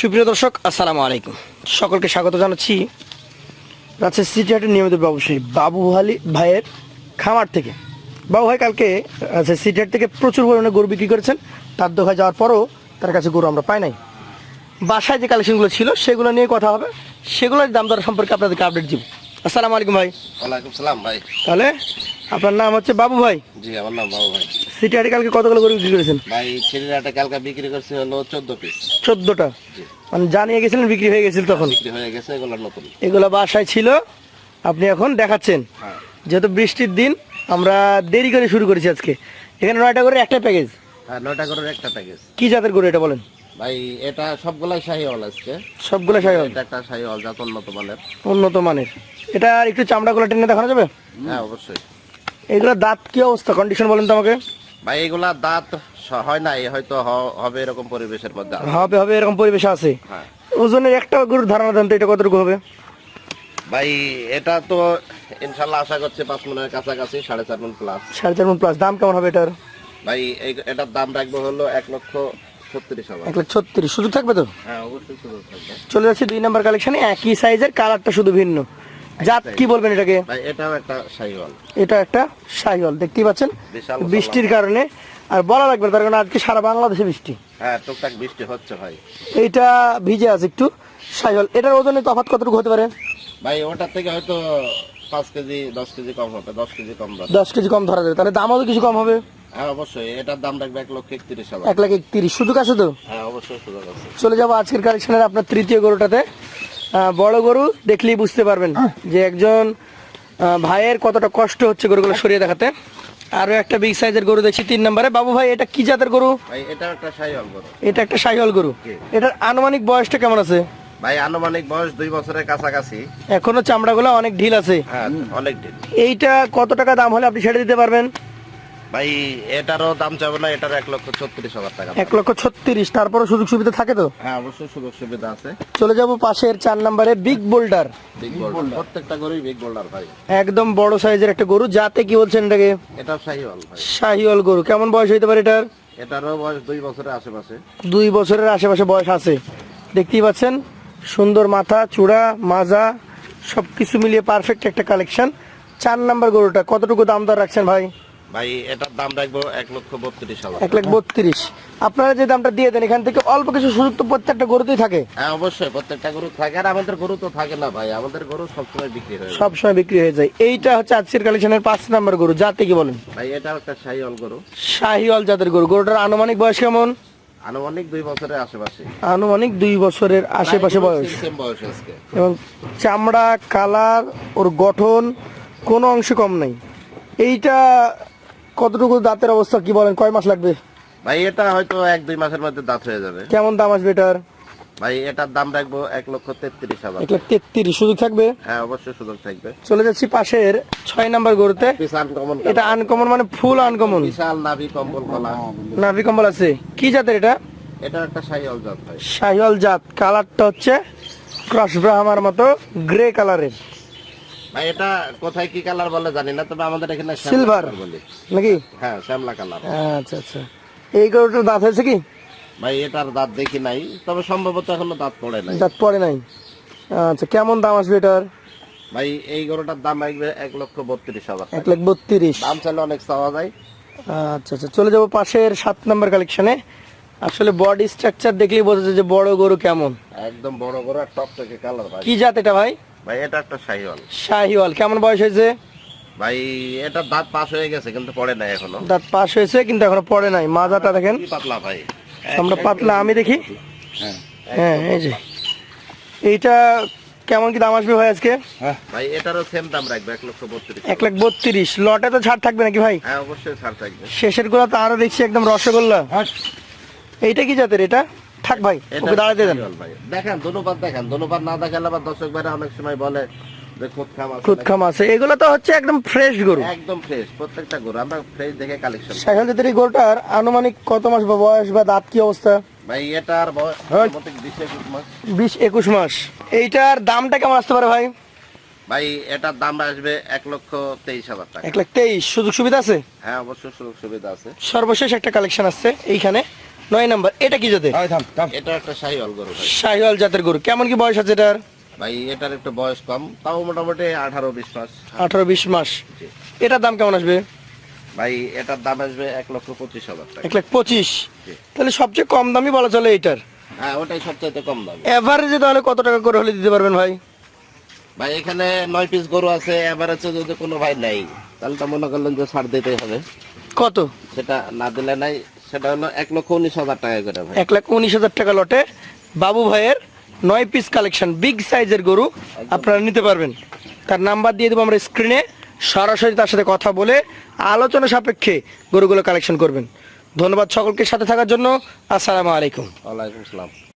সুপ্রিয় দর্শক আসসালামু আলাইকুম। সকলকে স্বাগত জানাচ্ছি রাজশাহী সিটি হাটের নিয়মিত ব্যবসায়ী বাবু আলী ভাইয়ের খামার থেকে। বাবু ভাই কালকে রাজশাহী সিটি হাট থেকে প্রচুর পরিমাণে গরু বিক্রি করেছেন। তার দোকায় যাওয়ার পরও তার কাছে গরু আমরা পাই নাই। বাসায় যে কালেকশনগুলো ছিল সেগুলো নিয়ে কথা হবে। সেগুলোর দাম দর সম্পর্কে আপনাদেরকে আপডেট দিব। আসসালামু আলাইকুম ভাই। ওয়ালাইকুম সালাম ভাই। তাহলে আপনার নাম হচ্ছে বাবু ভাই? জি আমার নাম বাবু ভাই। সিটি হাটে কালকে কতগুলো গরু বিক্রি করেছেন? ভাই ছেলেরাটা কালকা বিক্রি করছে হলো চোদ্দ পিস চোদ্দোটা? মানে জানিয়ে গেছিলেন বিক্রি হয়ে গেছিল তখন? বিক্রি হয়ে গেছে এগুলো নতুন। এগুলো বাসায় ছিল আপনি এখন দেখাচ্ছেন। হ্যাঁ। যেহেতু বৃষ্টির দিন আমরা দেরি করে শুরু করেছি আজকে। এখানে নয়টা করে একটা প্যাকেজ হ্যাঁ নয়টা গরুর একটা প্যাকেজ কি জাতের গরু এটা বলেন? ভাই এটা সবগুলাই শাহি হল আজকে। সবগুলো সাই এটা একটা শাহি হল জাত উন্নত মানের। উন্নত মানের। এটা আর একটু চামড়াগুলো টেনে দেখানো যাবে? হ্যাঁ অবশ্যই। এগুলো দাঁত কি অবস্থা? কন্ডিশন বলেন তো আমাকে। ভাই এগুলা দাঁত হয় নাই হয়তো হবে এরকম পরিবেশের মধ্যে হবে হবে এরকম পরিবেশে আছে। হ্যাঁ। ওজনের একটা গরুর ধারণা দেন তো এটা কতটুকু হবে? ভাই এটা তো ইনশাল্লাহ আশা করছি পাঁচ মনের কাছাকাছি সাড়ে চার মন প্লাস সাড়ে চার মন প্লাস দাম কেমন হবে এটার? ভাই এটার দাম রাখব হলো এক লক্ষ ছত্রিশ সুযোগ থাকবে তো? হ্যাঁ চলে যাচ্ছি দুই নাম্বার কালেকশনে একই সাইজের কালারটা শুধু ভিন্ন। জাত কি বলবেন এটাকে? এটাও একটা শাহি এটা একটা সাইহল দেখতেই পাচ্ছেন? বৃষ্টির কারণে। আর বলা লাগবে তার কারণে আজকে সারা বাংলাদেশে বৃষ্টি। হ্যাঁ টুকটাক বৃষ্টি হচ্ছে ভাই। এইটা ভিজে আছে একটু সাইহল এটার ওজনে তফাৎ কতটুকু হতে পারে? ভাই ওটার থেকে হয়তো পাঁচ কেজি দশ কেজি কম হবে দশ কেজি কম দশ কেজি কম ধরা যাবে তাহলে দামও তো কিছু কম হবে। হ্যাঁ অবশ্যই এটার দাম রাখবে এক লক্ষ একত্রিশ এক লাখ একত্রিশ সুযোগ আছে তো? হ্যাঁ অবশ্যই সুযোগ আছে চলে যাব আজকের কালেকশনের আপনার তৃতীয় গরুটাতে। বড় গরু দেখলেই বুঝতে পারবেন যে একজন ভাইয়ের কতটা কষ্ট হচ্ছে গরুগুলো সরিয়ে দেখাতে। আরও একটা বিগ সাইজের গরু দেখছি তিন নম্বরে। বাবু ভাই এটা কি জাতের গরু? এটা একটা সাইহল গরু। এটার আনুমানিক বয়সটা কেমন আছে? ভাই আনুমানিক বয়স দুই বছরের কাছাকাছি। এখনও চামড়াগুলো অনেক ঢিল আছে। হ্যাঁ অনেক দিন এইটা কত টাকা দাম হলে আপনি ছেড়ে দিতে পারবেন? ভাই এটারও দাম চাবো না এটার এক লক্ষ ছত্রিশ হাজার টাকা এক লক্ষ ছত্রিশ তারপরে সুযোগ সুবিধা থাকে তো? হ্যাঁ অবশ্যই সুযোগ সুবিধা আছে। চলে যাব পাশের চার নম্বরে বিগ বোল্ডার বিগ বোল্ডার প্রত্যেকটা গরুই বিগ বোল্ডার ভাই। একদম বড় সাইজের একটা গরু যাতে কি বলছেন এটাকে? এটাও শাহি হল ভাই। শাহিওয়াল গরু কেমন বয়স হইতে পারে এটার? এটারও বয়স দুই বছরের আশেপাশে। দুই বছরের আশেপাশে বয়স আছে। দেখতেই পাচ্ছেন সুন্দর মাথা চূড়া মাজা সব কিছু মিলিয়ে পারফেক্ট একটা কালেকশন চার নাম্বার গরুটা কতটুকু দাম দর রাখছেন ভাই? ভাই এটার দাম রাখব এক লক্ষ বত্রিশ হাজার। এক লাখ বত্রিশ। আপনারা যে দামটা দিয়ে দেন এখান থেকে অল্প কিছু সুযোগ তো প্রত্যেকটা গরুতেই থাকে। হ্যাঁ অবশ্যই প্রত্যেকটা গরু থাকে। আর আমাদের গরু তো থাকে না ভাই আমাদের গরু সবসময় বিক্রি হয়ে যায়। সব বিক্রি হয়ে যায়। এইটা হচ্ছে আজকের কালেকশনের পাঁচ নাম্বার গরু। যাতে কি বলেন? ভাই একটা শাহি হল গরু। শাহিওয়াল জাতের গরু। গরুটার আনুমানিক বয়স কেমন? আনুমানিক দুই বছরের আশেপাশে। আনুমানিক দুই বছরের আশেপাশে বয়স। সেম বয়স আজকে। এবং চামড়া কালার ওর গঠন কোনো অংশ কম নাই। এইটা কতটুকু দাঁতের অবস্থা কি বলেন কয় মাস লাগবে? ভাই এটা হয়তো এক দুই মাসের মধ্যে দাঁত হয়ে যাবে। কেমন দাম আসবে এটার? ভাই এটার দাম রাখব এক লক্ষ তেত্রিশ হাজার। এক লাখ তেত্রিশ সুযোগ থাকবে? হ্যাঁ অবশ্যই সুযোগ থাকবে। চলে যাচ্ছি পাশের ছয় নাম্বার গরুতে। বিশাল কমন এটা আনকমন মানে ফুল আনকমন বিশাল নাভি কম্বল কলা নাভি কম্বল আছে। কি জাতের এটা? এটা একটা শাহি হল জাত ভাই। শাহিওয়াল জাত। কালারটা হচ্ছে ক্রস ব্রাহ্মার মতো গ্রে কালারের ভাই এটা কোথায় কি কালার বলে জানি না তবে আমাদের এখানে colour বলি। নাকি? হ্যাঁ শ্যামলা কালার আচ্ছা আচ্ছা। এই গরুটার দাঁত হয়েছে কি? ভাই এটার দাঁত দেখি নাই তবে সম্ভবত এখনও দাঁত পড়ে নাই। দাঁত পড়ে নাই। আচ্ছা কেমন দাম আসবে এটার? ভাই এই গরুটার দাম আসবে এক লক্ষ বত্রিশ হাজার এক লক্ষ বত্রিশ। দাম চাইলে অনেক চাওয়া যায়। আচ্ছা আচ্ছা চলে যাব পাশের সাত নম্বর কালেকশনে আসলে বডি স্ট্রাকচার দেখলেই বোঝা যায় যে বড় গরু কেমন। একদম বড় গরু আর টপ থেকে কালার ভাই। কি জাত এটা ভাই? ভাই এটা একটা শাহিওয়াল। শাহিওয়াল কেমন বয়স হয়েছে? ভাই এটা দাঁত পাস হয়ে গেছে কিন্তু পড়ে নাই এখনও। দাঁত পাশ হয়েছে কিন্তু এখনও পড়ে নাই। মাজাটা দেখেন। পাতলা ভাই? আমরা পাতলা আমি দেখি। হ্যাঁ। হ্যাঁ এই যে। এইটা কেমন কি দাম আসবে ভাই আজকে? ভাই এটারও সেম দাম রাখবে এক লক্ষ বত্রিশ। এক লাখ বত্রিশ। লটে তো ছাড় থাকবে নাকি ভাই? হ্যাঁ অবশ্যই ছাড় থাকবে। শেষেরগুলা তো আরও দেখছি একদম রসগোল্লা। এইটা কি জাতের এটা? থাক ভাই ওকে দাঁড়াতে দেন। দেখেন ধন্যবাদ দেখেন ধন্যবাদ না দেখালে আবার দর্শক ভাইরা অনেক সময় বলে যে খুদ আছে। খুদ আছে। এগুলো তো হচ্ছে একদম ফ্রেশ গরু। একদম ফ্রেশ প্রত্যেকটা গরু। আমরা ফ্রেশ দেখে কালেকশন সাইকেল জাতের গরুটার আনুমানিক কত মাস বা বয়স বা দাঁত কি অবস্থা? ভাই এটার বয়স হ্যাঁ। বিশ একুশ মাস। বিশ একুশ মাস। এইটার দামটা কেমন আসতে পারে ভাই? ভাই এটার দাম আসবে এক লক্ষ তেইশ হাজার টাকা। এক লাখ তেইশ। সুযোগ সুবিধা আছে? হ্যাঁ অবশ্যই সুযোগ সুবিধা আছে। সর্বশেষ একটা কালেকশন আছে এইখানে। নয় নাম্বার এটা কি জাতের? আয় থাম থাম। এটা একটা শাহিওয়াল গরু ভাই। শাহিওয়াল জাতের গরু। কেমন কি বয়স আছে এটার? ভাই এটার একটু বয়স কম তাও মোটামুটি আঠারো বিশ মাস। আঠারো বিশ মাস। এটার দাম কেমন আসবে? ভাই এটার দাম আসবে এক লক্ষ পঁচিশ হাজার টাকা। এক লাখ পঁচিশ? তাহলে সবচেয়ে কম দামই বলা চলে এইটার। হ্যাঁ ওটাই সবচাইতে কম দাম। এভারেজে তাহলে কত টাকা করে হলে দিতে পারবেন ভাই? ভাই এখানে নয় পিস গরু আছে হচ্ছে যদি কোনো ভাই নাই তাহলে তো মনে করলেন যে ছাড় দিতেই হবে। কত? সেটা না দিলে নাই সেটা হলো এক লক্ষ উনিশ হাজার টাকা করে ভাই। এক লাখ উনিশ হাজার টাকা লটে। বাবু ভাইয়ের নয় পিস কালেকশন বিগ সাইজের গরু আপনারা নিতে পারবেন। তার নাম্বার দিয়ে দেবো আমরা স্ক্রিনে সরাসরি তার সাথে কথা বলে আলোচনা সাপেক্ষে গরুগুলো কালেকশন করবেন। ধন্যবাদ সকলকে সাথে থাকার জন্য। আসসালামু আলাইকুম। ওয়ালাইকুম আসসালাম।